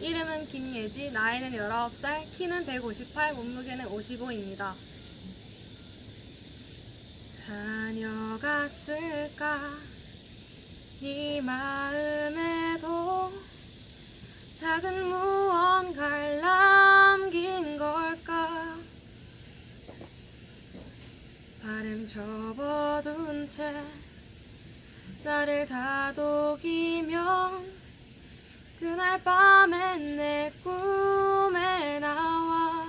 이름은 김예지, 나이는 19살, 키는 158, 몸무게는 55입니다. 다녀갔을까? 이 마음에도 작은 무언가를 남긴 걸까? 바람 접어둔 채 나를 다독이면 그날 밤엔 내 꿈에 나와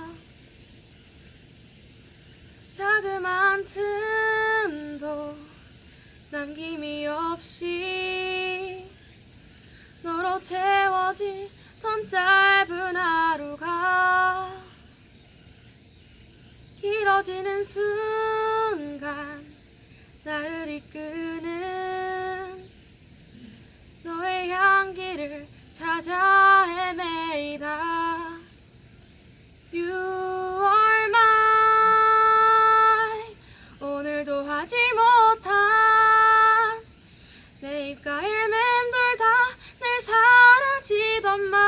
자그만 틈도 남김이 없이 너로 채워지던 짧은 하루가 길어지는 순간 찾아 헤매이다. You are mine. 오늘도 하지 못한 내 입가에 맴돌다 늘 사라지던 말.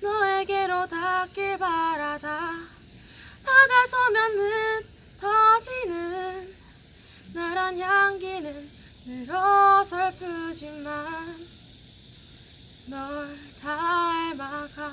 너에게로 닿길 바라다. 다가서면 흩어지는 나란 향기는 늘 어설프지만 널 닮아가